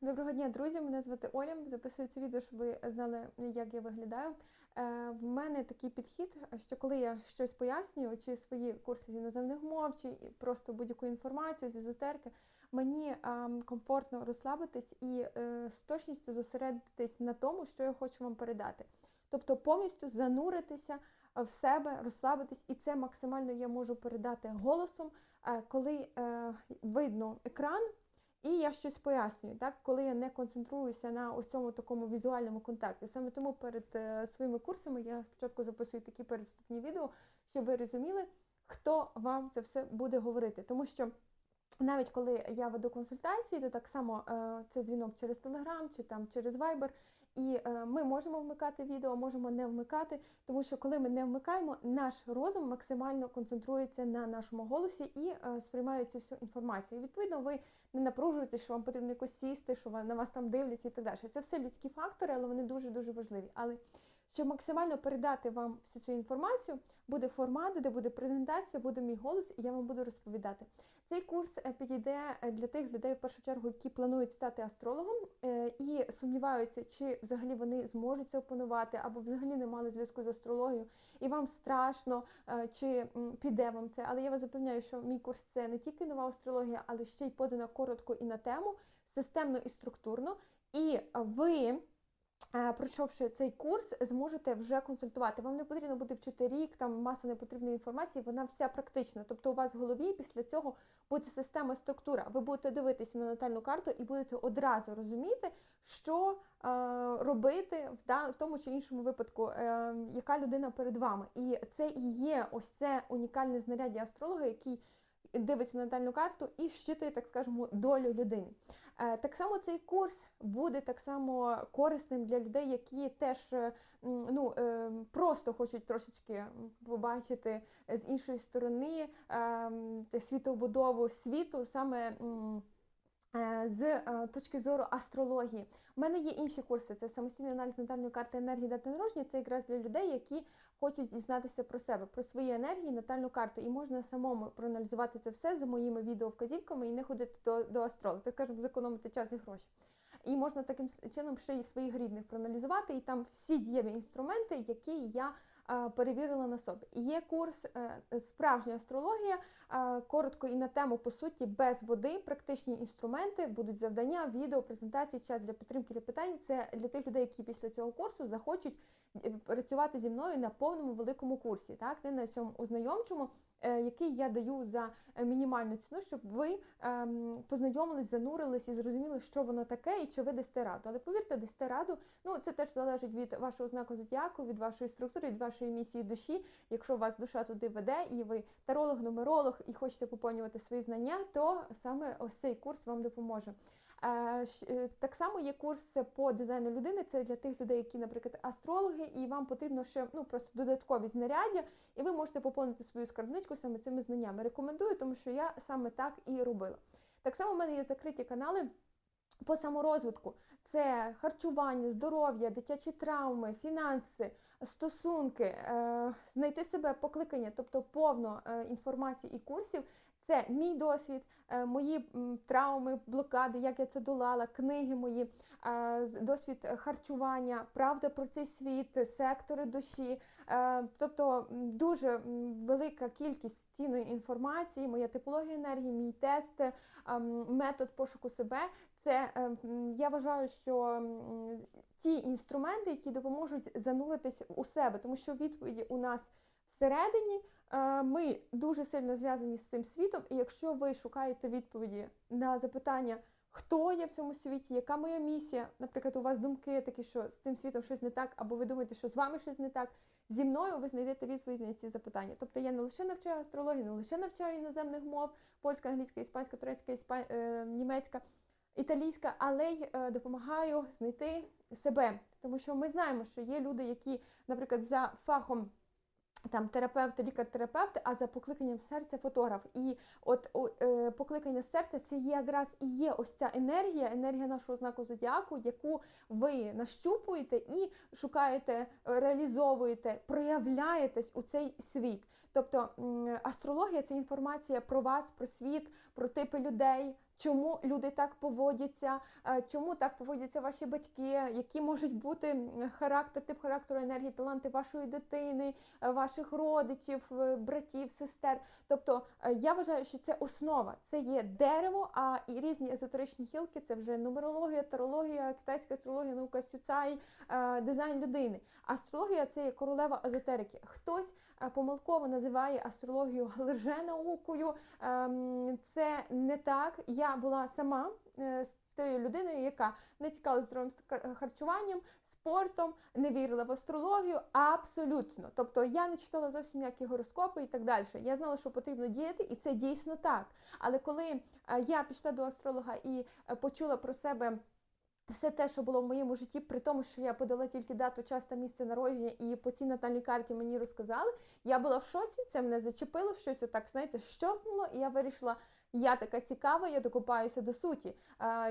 Доброго дня, друзі! Мене звати Оля. Записую це відео, щоб ви знали, як я виглядаю. Е, В мене такий підхід, що коли я щось пояснюю, чи свої курси з іноземних мов, чи просто будь-яку інформацію з езотерики, мені ем, комфортно розслабитись і е, з точністю зосередитись на тому, що я хочу вам передати. Тобто повністю зануритися в себе, розслабитись, і це максимально я можу передати голосом, е, коли видно екран. І я щось пояснюю, так, коли я не концентруюся на ось цьому такому візуальному контакті. Саме тому перед е, своїми курсами я спочатку записую такі передступні відео, щоб ви розуміли, хто вам це все буде говорити. Тому що навіть коли я веду консультації, то так само е, це дзвінок через Телеграм чи там через Viber, і е, ми можемо вмикати відео, можемо не вмикати, тому що коли ми не вмикаємо, наш розум максимально концентрується на нашому голосі і е, сприймає цю всю інформацію. І відповідно ви не напружуєтесь, що вам потрібно якось сісти, що на вас там дивляться і так далі. Це все людські фактори, але вони дуже дуже важливі. Але щоб максимально передати вам всю цю інформацію, буде формат, де буде презентація, буде мій голос, і я вам буду розповідати. Цей курс е, підійде е, для тих людей, в першу чергу, які планують стати астрологом е, і сумніваються, чи взагалі вони зможуть це опанувати, або взагалі не мали зв'язку з астрологією, і вам страшно, чи піде вам це. Але я вас запевняю, що мій курс це не тільки нова астрологія, але ще й подана коротко і на тему, системно і структурно. І ви. Пройшовши цей курс, зможете вже консультувати. Вам не потрібно буде вчити рік, там маса непотрібної інформації, вона вся практична. Тобто у вас в голові після цього буде система, структура. Ви будете дивитися на натальну карту і будете одразу розуміти, що е, робити в, да, в тому чи іншому випадку, е, яка людина перед вами. І це і є ось це унікальне знаряддя астролога, який дивиться на натальну карту і щитує, так скажемо, долю людини. Е, так само цей курс буде так само корисним для людей, які теж е, ну, е, просто хочуть трошечки побачити з іншої сторони світобудову світу саме. Е, з е, точки зору астрології. У мене є інші курси, це самостійний аналіз натальної карти енергії дати народження. Це якраз для людей, які хочуть дізнатися про себе, про свої енергії, натальну карту. І можна самому проаналізувати це все за моїми відеовказівками і не ходити до до астролога, так кажемо, зекономити час і гроші. І можна таким чином ще й своїх рідних проаналізувати, і там всі дієві інструменти, які я перевірила на собі. Є курс е, справжня астрологія, коротко і на тему, по суті, без води, практичні інструменти, будуть завдання, відео, презентації, чат для підтримки для питань. Це для тих людей, які після цього курсу захочуть е, працювати зі мною на повному великому курсі, так, не на цьому ознайомчому. Е, який я даю за мінімальну ціну, щоб ви ем, познайомились, занурились і зрозуміли, що воно таке, і чи ви дасте раду. Але повірте, дасте раду, ну це теж залежить від вашого знаку зодіаку, від вашої структури, від вашої місії душі. Якщо вас душа туди веде, і ви таролог, нумеролог і хочете поповнювати свої знання, то саме ось цей курс вам допоможе. Е, е, так само є курс по дизайну людини. Це для тих людей, які, наприклад, астрологи, і вам потрібно ще ну просто додаткові знаряддя, і ви можете поповнити свою скарбничку саме цими знаннями. Рекомендую, тому що я саме так і робила. Так само в мене є закриті канали. По саморозвитку це харчування, здоров'я, дитячі травми, фінанси, стосунки, е, знайти себе покликання, тобто повно інформації і курсів. Це мій досвід, е, мої травми, блокади, як я це долала, книги мої, е, досвід харчування, правда про цей світ, сектори душі. Е, тобто дуже велика кількість цінної інформації, моя типологія енергії, мій тест, метод пошуку себе. Це я вважаю, що ті інструменти, які допоможуть зануритись у себе, тому що відповіді у нас всередині. Е, ми дуже сильно зв'язані з цим світом, і якщо ви шукаєте відповіді на запитання, хто я в цьому світі, яка моя місія, наприклад, у вас думки такі, що з цим світом щось не так, або ви думаєте, що з вами щось не так, зі мною ви знайдете відповіді на ці запитання. Тобто я не лише навчаю астрологію, не лише навчаю іноземних мов, польська, англійська, іспанська, турецька, іспан... Е, німецька, італійська, але й е, допомагаю знайти себе. Тому що ми знаємо, що є люди, які, наприклад, за фахом. Там терапевти, лікар-терапевт, а за покликанням серця фотограф. І от о, е, покликання серця це є якраз і є ось ця енергія, енергія нашого знаку зодіаку, яку ви нащупуєте і шукаєте, реалізовуєте, проявляєтесь у цей світ. Тобто астрологія це інформація про вас, про світ, про типи людей чому люди так поводяться, е, чому так поводяться ваші батьки, які можуть бути характер, тип характеру, енергії, таланти вашої дитини, е, ваших родичів, е, братів, сестер. Тобто я вважаю, що це основа, це є дерево, а і різні езотеричні хілки це вже нумерологія, тарологія, китайська астрологія, наука сюцай, дизайн людини. Астрологія це є королева езотерики. Хтось помилково називає астрологію лженаукою. Ем, Це не так. Я була сама е, з тією людиною, яка не цікавилася здоровим харчуванням, спортом, не вірила в астрологію. Абсолютно. Тобто я не читала зовсім ніякі гороскопи і так далі. Я знала, що потрібно діяти, і це дійсно так. Але коли е, я пішла до астролога і е, почула про себе. Все те, що було в моєму житті, при тому, що я подала тільки дату, час та місце народження, і по цій натальній карті мені розказали. Я була в шоці, це мене зачепило, щось отак, знаєте, щокнуло, і я вирішила, я така цікава, я докопаюся до суті.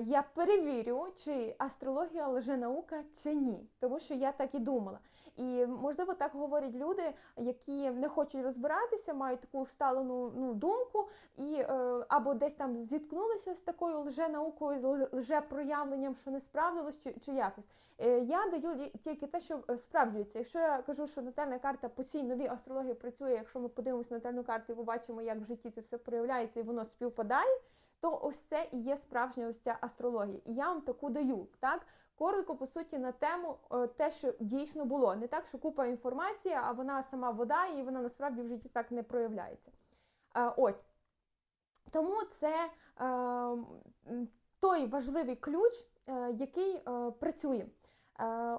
Я перевірю, чи астрологія лженаука, чи ні, тому що я так і думала. І можливо так говорять люди, які не хочуть розбиратися, мають таку усталену ну, думку, і е, або десь там зіткнулися з такою лженаукою, лжепроявленням, що не справдилось, чи, чи якось. Е, я даю тільки те, що е, справджується. Якщо я кажу, що натальна карта по цій новій астрології працює, якщо ми подивимося на натальну карту і побачимо, як в житті це все проявляється і воно співпадає, то ось це і є справжня ось ця астрологія. І я вам таку даю, так? Коротко, по суті, на тему е, те, що дійсно було. Не так, що купа інформації, а вона сама вода, і вона насправді в житті так не проявляється. Е, Ось. Тому це е, той важливий ключ, який працює.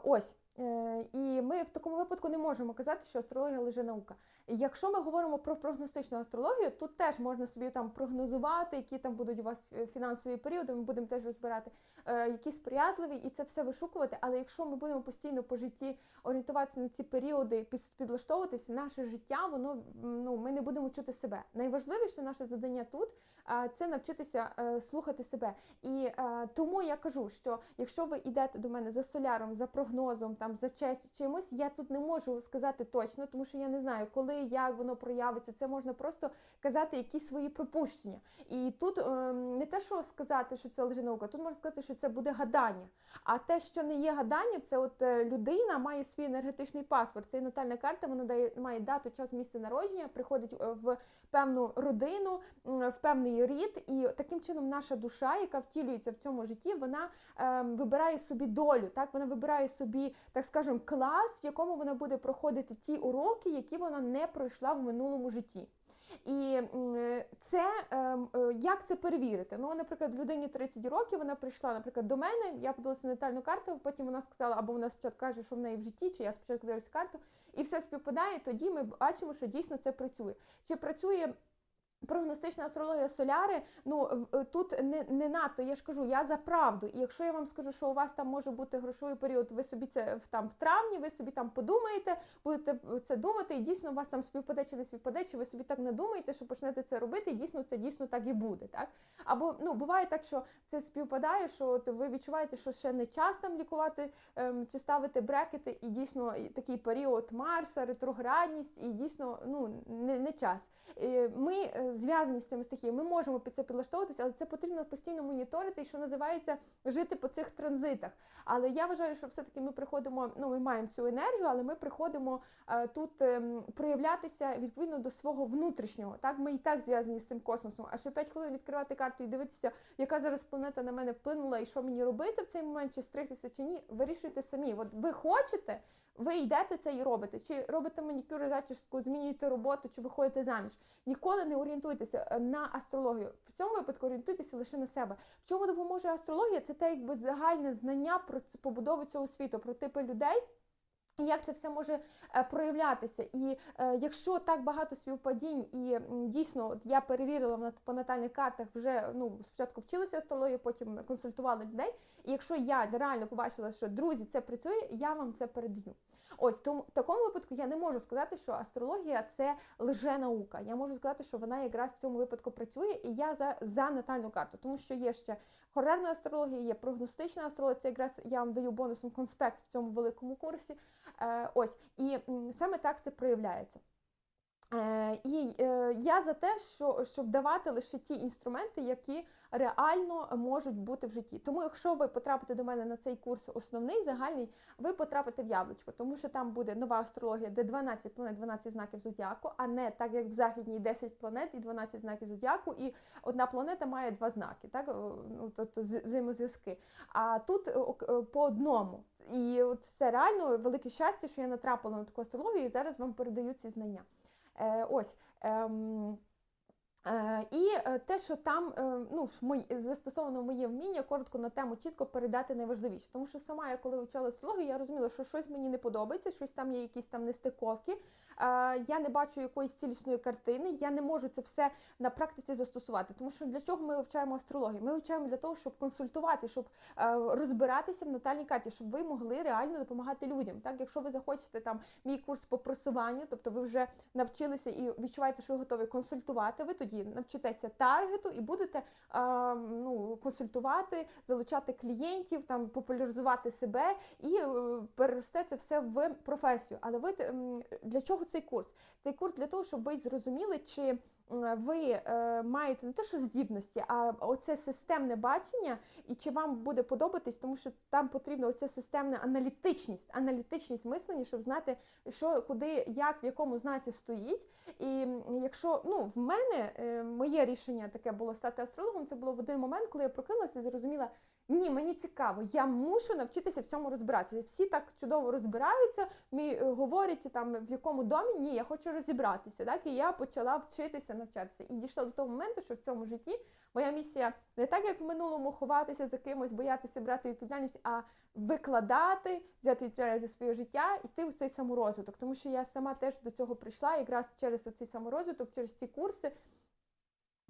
Ось. Е, І ми в такому випадку не можемо казати, що астрологія лише наука. Якщо ми говоримо про прогностичну астрологію, тут теж можна собі там прогнозувати, які там будуть у вас е, фінансові періоди, ми будемо теж розбирати, е, які сприятливі, і це все вишукувати. Але якщо ми будемо постійно по житті орієнтуватися на ці періоди, під- підлаштовуватися, наше життя, воно ну ми не будемо чути себе. Найважливіше наше завдання тут це навчитися слухати себе. І тому я кажу, що якщо ви йдете до мене за соляром, за прогнозом, там за че- чимось, я тут не можу сказати точно, тому що я не знаю, коли, як воно проявиться. Це можна просто казати якісь свої припущення. І тут е, не те, що сказати, що це лженаука, тут можна сказати, що це буде гадання. А те, що не є гаданням, це от е, людина має свій енергетичний паспорт. Це є натальна карта, вона дає має дату, час, місце народження, приходить е, в певну родину, в певний рід, і таким чином наша душа, яка втілюється в цьому житті, вона е, вибирає собі долю. Так вона вибирає собі, так скажемо, клас, в якому вона буде проходити ті уроки, які вона не пройшла в минулому житті. І це ем, е, як це перевірити? Ну, наприклад, людині 30 років вона прийшла, наприклад, до мене. Я подалася на натальну карту. Потім вона сказала, або вона спочатку каже, що в неї в житті, чи я спочатку дивлюся карту, і все співпадає. Тоді ми бачимо, що дійсно це працює. Чи працює Прогностична астрологія соляри, ну е, тут не, не надто. Я ж кажу, я за правду. І якщо я вам скажу, що у вас там може бути грошовий період, ви собі це там в травні, ви собі там подумаєте, будете це думати, і дійсно у вас там співпаде чи не співпаде, чи ви собі так не думаєте, що почнете це робити, і дійсно це дійсно так і буде. Так або ну буває так, що це співпадає, що от ви відчуваєте, що ще не час там лікувати ем, чи ставити брекети, і дійсно такий період Марса, ретроградність, і дійсно ну не, не час. Е, Ми е, зв'язані з цими стихіями, ми можемо під це підлаштовуватися, але це потрібно постійно моніторити і що називається жити по цих транзитах. Але я вважаю, що все-таки ми приходимо, ну ми маємо цю енергію, але ми приходимо е, тут ем, проявлятися відповідно до свого внутрішнього. Так, ми і так зв'язані з цим космосом. А ще 5 хвилин відкривати карту і дивитися, яка зараз планета на мене вплинула, і що мені робити в цей момент, чи стригтися, чи ні, вирішуйте самі. От ви хочете, ви йдете це і робите. Чи робите манікюр, зачіску, змінюєте роботу, чи виходите заміж. Ніколи не орієнтуйтеся е, на астрологію. В цьому випадку орієнтуйтеся лише на себе. В чому допоможе астрологія? Це те, якби загальне знання про побудову цього світу, про типи людей. І як це все може е, проявлятися? І е, якщо так багато співпадінь, і дійсно я перевірила в нат- по натальних картах, вже ну спочатку вчилася астрології, потім консультувала людей. Якщо я реально побачила, що друзі, це працює, я вам це передаю. Ось тому в такому випадку я не можу сказати, що астрологія це лженаука. Я можу сказати, що вона якраз в цьому випадку працює, і я за, за натальну карту, тому що є ще хорерна астрологія, є прогностична астрологія. Це якраз я вам даю бонусом конспект в цьому великому курсі. Е, ось і саме так це проявляється. Е, І е, я за те, що щоб давати лише ті інструменти, які реально можуть бути в житті. Тому, якщо ви потрапите до мене на цей курс основний, загальний, ви потрапите в яблучко, тому що там буде нова астрологія, де 12 планет, 12 знаків зодіаку, а не так як в західній 10 планет і 12 знаків зодіаку, і одна планета має два знаки, так ну тобто взаємозв'язки. А тут е, по одному. І це реально велике щастя, що я натрапила на таку астрологію, і зараз вам передаю ці знання. Е, ось. Ем, Е, і е, те, що там ну, застосовано моє вміння коротко на тему чітко передати найважливіше. Тому що сама я коли вивчала астрологію, я розуміла, що щось мені не подобається, щось там є якісь там нестиковки. Я не бачу якоїсь цілісної картини, я не можу це все на практиці застосувати. Тому що для чого ми вивчаємо астрологію? Ми вивчаємо для того, щоб консультувати, щоб е, розбиратися в натальній карті, щоб ви могли реально допомагати людям. Так, якщо ви захочете там мій курс по просуванню, тобто ви вже навчилися і відчуваєте, що ви готові консультувати, ви тоді навчитеся таргету і будете ну, консультувати, залучати клієнтів, там популяризувати себе і е, переросте це все в професію. Але ви для чого цей курс? Цей курс для того, щоб ви зрозуміли, чи ви е, маєте не те, що здібності, а оце системне бачення, і чи вам буде подобатись, тому що там потрібна оця системна аналітичність, аналітичність мислення, щоб знати, що куди, як, в якому знаці стоїть. І якщо ну в мене е, моє рішення таке було стати астрологом, це було в один момент, коли я прокинулася і зрозуміла. Ні, мені цікаво, я мушу навчитися в цьому розбиратися. Всі так чудово розбираються, мі е, говорять там в якому домі. Ні, я хочу розібратися. Так і я почала вчитися навчатися. І дійшла до того моменту, що в цьому житті моя місія не так, як в минулому, ховатися за кимось, боятися брати відповідальність, а викладати, взяти відповідальність за своє життя, йти в цей саморозвиток. Тому що я сама теж до цього прийшла якраз через цей саморозвиток, через ці курси.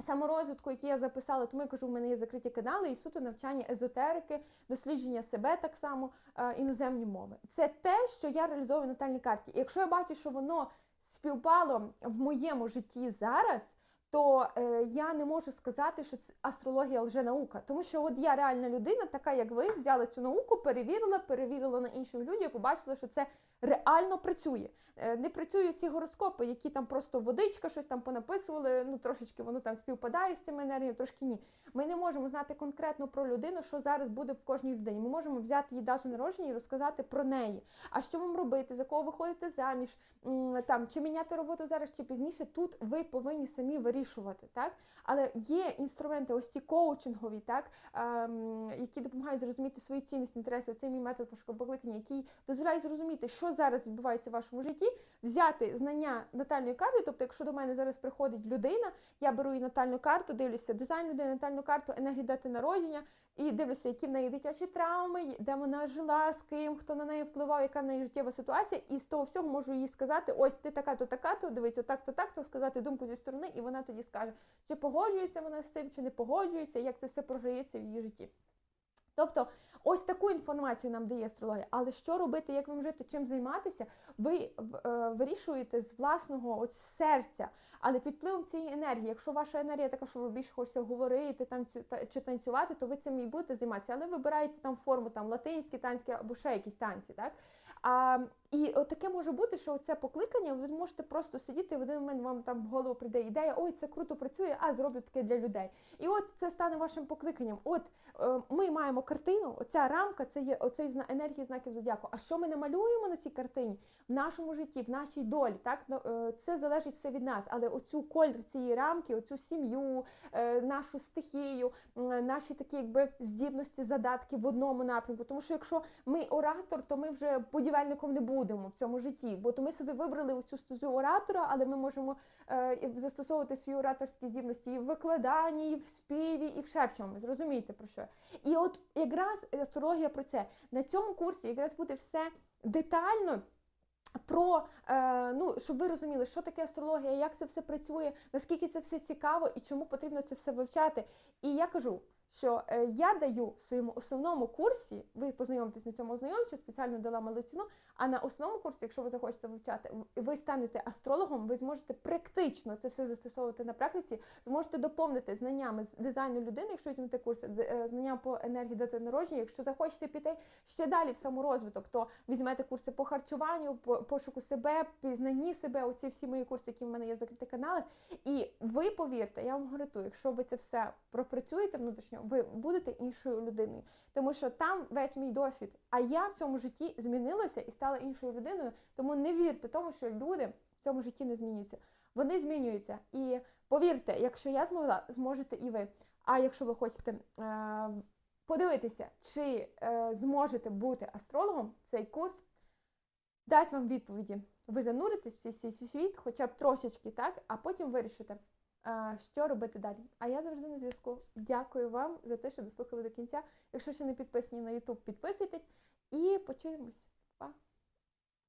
Саморозвитку, які я записала, тому я кажу, в мене є закриті канали і суто навчання езотерики, дослідження себе так само, е, іноземні мови. Це те, що я реалізовую на натальній карті. І якщо я бачу, що воно співпало в моєму житті зараз, то е, я не можу сказати, що це астрологія лженаука. Тому що от я реальна людина, така як ви, взяла цю науку, перевірила, перевірила на інших людей, побачила, що це реально працює. Е, Не працюють ці гороскопи, які там просто водичка, щось там понаписували, ну трошечки воно там співпадає з цими енергіями, трошки ні. Ми не можемо знати конкретно про людину, що зараз буде в кожній людині. Ми можемо взяти її дату народження і розказати про неї. А що вам робити, за кого виходите заміж, там чи міняти роботу зараз, чи пізніше. Тут ви повинні самі вирішувати, так? Але є інструменти, ось ці коучингові, так, ем, які допомагають зрозуміти свої цінності, інтереси. Це мій метод пошуку покликання, який дозволяє зрозуміти, що зараз відбувається в вашому житті, взяти знання натальної карти. Тобто, якщо до мене зараз приходить людина, я беру її натальну карту, дивлюся дизайн людини, натальну карту, енергію дати народження, і дивлюся, які в неї дитячі травми, де вона жила, з ким, хто на неї впливав, яка в неї життєва ситуація, і з того всього можу їй сказати: ось ти така, то така, то дивись, отак, то так, то сказати думку зі сторони, і вона тоді скаже, чи погоджується вона з цим, чи не погоджується, як це все програється в її житті. Тобто, ось таку інформацію нам дає астрологія. Але що робити, як вам жити, чим займатися, ви е, вирішуєте з власного от серця, але під впливом цієї енергії. Якщо ваша енергія така, що ви більше хочете говорити танцю, та- чи танцювати, то ви цим і будете займатися. Але вибираєте там форму, там латинські танці або ще якісь танці, так? А, і таке може бути, що це покликання, ви можете просто сидіти, і в один момент вам там в голову прийде ідея, ой, це круто працює, а зроблю таке для людей. І от це стане вашим покликанням. От е, ми маємо картину, оця рамка, це є оцей енергії знаків зодіаку. А що ми намалюємо на цій картині в нашому житті, в нашій долі? Так Ну, е, це залежить все від нас. Але оцю колір цієї рамки, оцю сім'ю, е, нашу стихію, наші такі якби здібності, задатки в одному напрямку. Тому що якщо ми оратор, то ми вже будівельником не будемо в цьому житті, бо то ми собі вибрали оцю стезю оратора, але ми можемо е, застосовувати свої ораторські здібності і в викладанні, і в співі, і в ще в про що? І от якраз астрологія про це на цьому курсі якраз буде все детально. Про е, ну, щоб ви розуміли, що таке астрологія, як це все працює, наскільки це все цікаво і чому потрібно це все вивчати. І я кажу, що е, я даю в своєму основному курсі, ви познайомитесь на цьому ознайомчу, спеціально дала малу ціну. А на основному курсі, якщо ви захочете вивчати, ви станете астрологом, ви зможете практично це все застосовувати на практиці, зможете доповнити знаннями з дизайну людини, якщо візьмете курс, д- е, знання по енергії дати народження. Якщо захочете піти ще далі в саморозвиток, то візьмете курси по харчуванню, по пошуку себе, пізнанні себе. Оці всі мої курси, які в мене є в закритих каналах. І ви повірте, я вам гарантую, якщо ви це все пропрацюєте внутрішньо, ви будете іншою людиною, тому що там весь мій досвід. А я в цьому житті змінилася і стала іншою людиною. Тому не вірте тому, що люди в цьому житті не змінюються. Вони змінюються. І повірте, якщо я змогла, зможете і ви. А якщо ви хочете е, подивитися, чи е, зможете бути астрологом, цей курс дасть вам відповіді. Ви зануритесь в цей світ, хоча б трошечки, так, а потім вирішите, що робити далі. А я завжди на зв'язку. Дякую вам за те, що дослухали до кінця. Якщо ще не підписані на YouTube, підписуйтесь і почуємось.